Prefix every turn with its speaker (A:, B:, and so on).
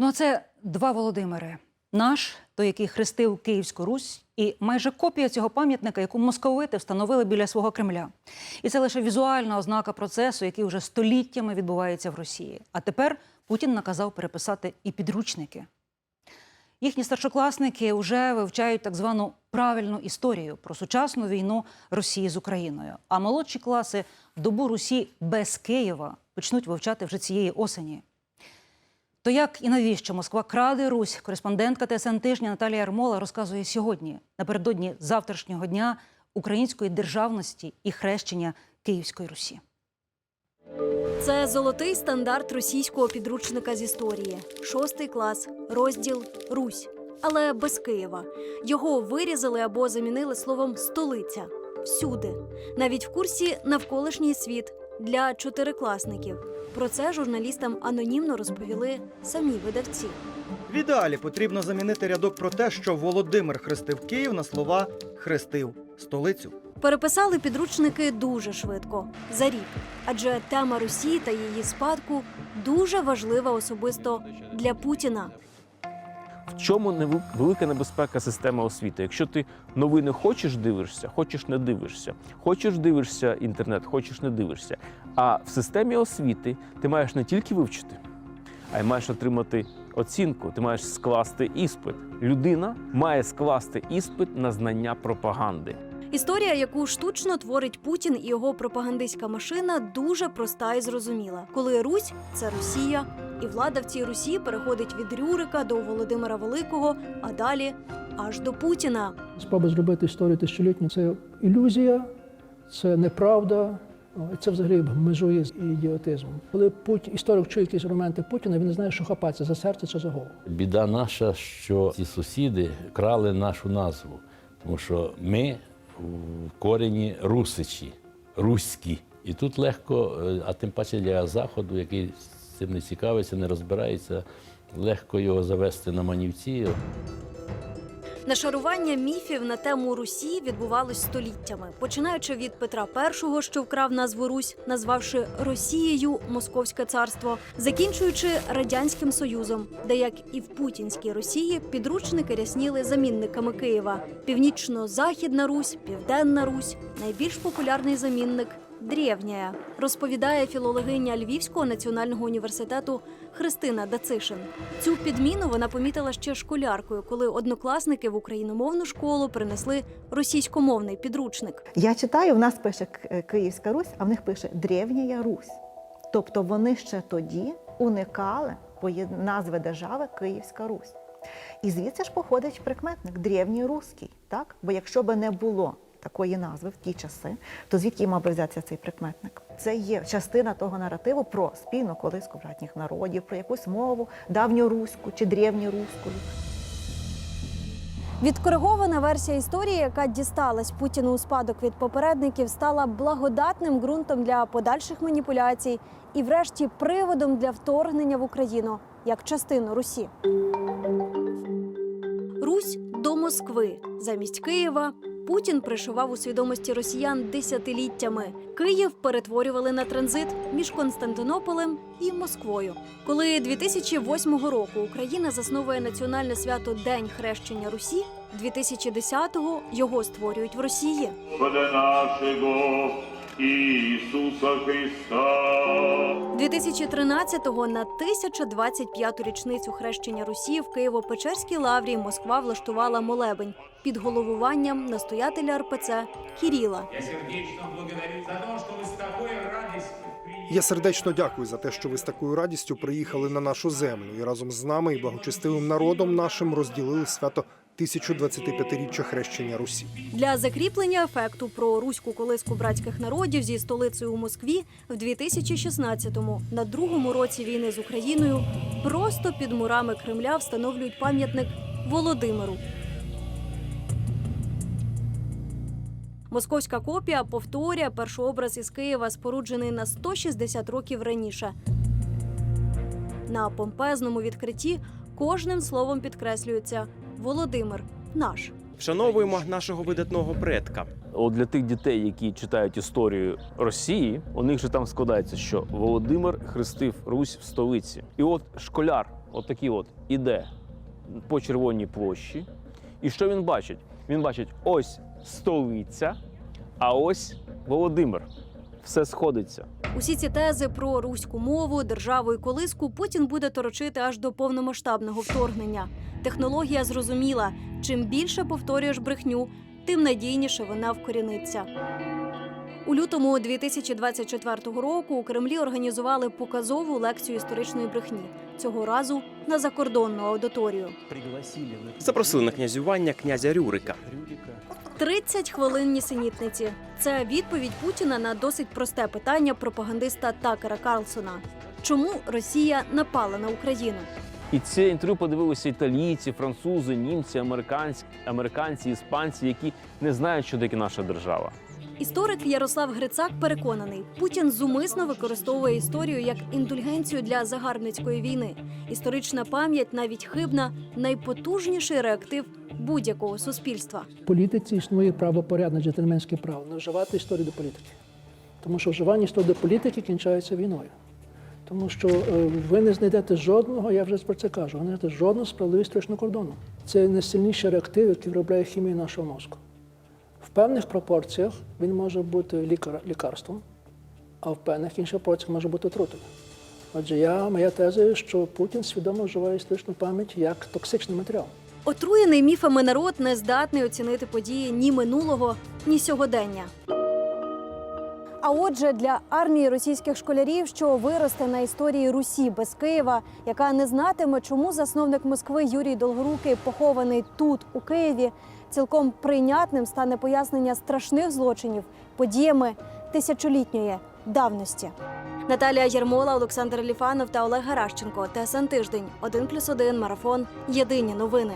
A: Ну, а це два Володимири. Наш, той, який хрестив Київську Русь, і майже копія цього пам'ятника, яку московити встановили біля свого Кремля. І це лише візуальна ознака процесу, який вже століттями відбувається в Росії. А тепер Путін наказав переписати і підручники. Їхні старшокласники вже вивчають так звану правильну історію про сучасну війну Росії з Україною. А молодші класи добу Русі без Києва почнуть вивчати вже цієї осені. То як і навіщо Москва краде Русь? Кореспондентка ТСН тижня Наталія Армола розказує сьогодні, напередодні завтрашнього дня української державності і хрещення Київської Русі.
B: Це золотий стандарт російського підручника з історії, шостий клас, розділ Русь, але без Києва. Його вирізали або замінили словом столиця всюди, навіть в курсі навколишній світ для чотирикласників. Про це журналістам анонімно розповіли самі видавці.
C: В ідеалі потрібно замінити рядок про те, що Володимир хрестив Київ на слова хрестив столицю.
B: Переписали підручники дуже швидко за рік, адже тема Русі та її спадку дуже важлива особисто для Путіна.
D: В чому велика небезпека системи освіти? Якщо ти новини хочеш дивишся, хочеш не дивишся, хочеш дивишся інтернет, хочеш не дивишся. А в системі освіти ти маєш не тільки вивчити, а й маєш отримати оцінку. Ти маєш скласти іспит. Людина має скласти іспит на знання пропаганди.
B: Історія, яку штучно творить Путін і його пропагандистська машина, дуже проста і зрозуміла. Коли Русь це Росія, і влада в цій Русі переходить від Рюрика до Володимира Великого, а далі аж до Путіна.
E: Спроба зробити історію тисячолітню це ілюзія, це неправда. Це взагалі межує з ідіотизмом. Коли Путін, історик чує якісь аргументи Путіна, він не знає, що хапатися за серце чи за голову.
F: Біда наша, що ці сусіди крали нашу назву, тому що ми в корені русичі, руські. І тут легко, е, а тим паче для Заходу, який цим не цікавиться, не розбирається, легко його завести на манівці.
B: Нашарування міфів на тему Русі відбувалось століттями, починаючи від Петра І, що вкрав назву Русь, назвавши Росією Московське царство, закінчуючи радянським союзом, де як і в путінській Росії підручники рясніли замінниками Києва: Північно-Західна Русь, Південна Русь, найбільш популярний замінник. Древня, розповідає філологиня Львівського національного університету Христина Дацишин. Цю підміну вона помітила ще школяркою, коли однокласники в україномовну школу принесли російськомовний підручник.
G: Я читаю, в нас пише Київська Русь, а в них пише Древня Русь. Тобто вони ще тоді уникали назви держави Київська Русь. І звідси ж походить прикметник древній руський, так? Бо якщо би не було такої назви в ті часи, то звідки мав би взятися цей прикметник? Це є частина того наративу про спільну колиску братніх народів, про якусь мову давньоруську чи древньоруську.
B: Відкоригована версія історії, яка дісталась Путіну у спадок від попередників, стала благодатним ґрунтом для подальших маніпуляцій і, врешті, приводом для вторгнення в Україну як частину Русі. Русь до Москви замість Києва. Путін пришивав у свідомості росіян десятиліттями. Київ перетворювали на транзит між Константинополем і Москвою. Коли 2008 року Україна засновує національне свято День хрещення Русі, 2010-го його створюють в Росії.
H: Господа Иисуса Христа.
B: 2013-го на 1025-ту річницю хрещення Русі в Києво-Печерській лаврі Москва влаштувала молебень під головуванням настоятеля РПЦ Кіріла.
I: Я сердечно благодарю за что вы с такой радостью приняли.
J: Я сердечно дякую за те, що ви з такою радістю приїхали на нашу землю і разом з нами і благочестивим народом нашим розділили свято 1025-річчя хрещення Русі.
B: Для закріплення ефекту про руську колиску братських народів зі столицею у Москві в 2016-му, на другому році війни з Україною, просто під мурами Кремля встановлюють пам'ятник Володимиру. Московська копія повторює першообраз із Києва, споруджений на 160 років раніше. На помпезному відкритті кожним словом підкреслюється Володимир наш.
K: Вшановуємо нашого видатного предка.
D: От для тих дітей, які читають історію Росії, у них же там складається, що Володимир хрестив Русь в столиці. І от школяр отакий от, іде по червоній площі. І що він бачить? Він бачить ось столиця, а ось Володимир. Все сходиться.
B: Усі ці тези про руську мову, державу і колиску Путін буде торочити аж до повномасштабного вторгнення. Технологія зрозуміла: чим більше повторюєш брехню, тим надійніше вона вкоріниться. У лютому 2024 року у Кремлі організували показову лекцію історичної брехні. Цього разу на закордонну аудиторію.
K: Запросили на князювання князя Рюрика.
B: 30 хвилин нісенітниці. Це відповідь Путіна на досить просте питання пропагандиста Такера Карлсона. Чому Росія напала на Україну?
D: І це інтерв'ю подивилися італійці, французи, німці, американці, американці, іспанці, які не знають, що таке наша держава.
B: Історик Ярослав Грицак переконаний, Путін зумисно використовує історію як індульгенцію для загарбницької війни. Історична пам'ять, навіть хибна, найпотужніший реактив будь-якого суспільства.
E: В політиці існує правопорядне джентльменське право не вживати історію до політики. Тому що вживання історії до політики кінчається війною. Тому що е, ви не знайдете жодного, я вже про це кажу, ви не знайдете жодного справедливого історичного кордону. Це найсильніший реактив, який виробляє хімію нашого мозку. В певних пропорціях він може бути лікар, лікарством, а в певних інших пропорціях може бути отрутою. Отже, я, моя теза, що Путін свідомо вживає історичну пам'ять як токсичний матеріал.
B: Отруєний міфами народ не здатний оцінити події ні минулого, ні сьогодення. А отже, для армії російських школярів, що виросте на історії Русі без Києва, яка не знатиме, чому засновник Москви Юрій Долгорукий похований тут, у Києві, цілком прийнятним стане пояснення страшних злочинів подіями тисячолітньої давності. Наталія Єрмола, Олександр Ліфанов та Олег Гаращенко. ТСН тиждень 1+,1 марафон. Єдині новини.